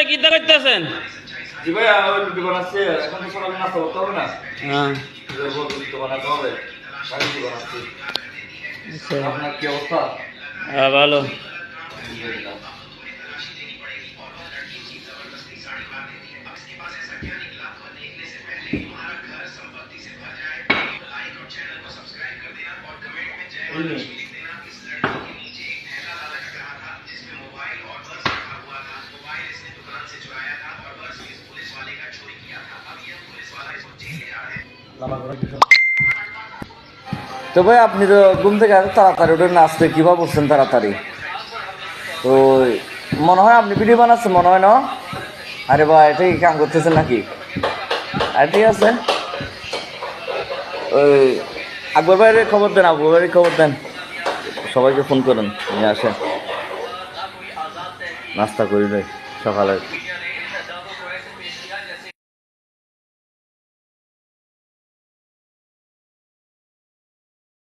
ভাই কি করতেছেন জি ভাই আমার রুটি বানাচ্ছি এখন তো সকালে নাস্তা করতে হবে না হ্যাঁ রুটি তো বানাতে হবে তাই রুটি বানাচ্ছি আচ্ছা। আপনার কি অবস্থা হ্যাঁ ভালো তো ভাই, আপনি তো ঘুম থেকে এত তাড়াতাড়ি উঠে নাচতে কীভাবে বসছেন তাড়াতাড়ি? তো মনে হয় আপনি ভিডিও বানাচ্ছেন, মনে হয় না? আরে ভাই, এটা কি কাম করতেছেন নাকি? আর ঠিক আছে। ওই, আকবর ভাইয়ের খবর দেন, আকবর ভাইয়ের খবর দেন। সবাইকে ফোন করেন, নিয়ে আসেন। নাস্তা করি ভাই। সকালে।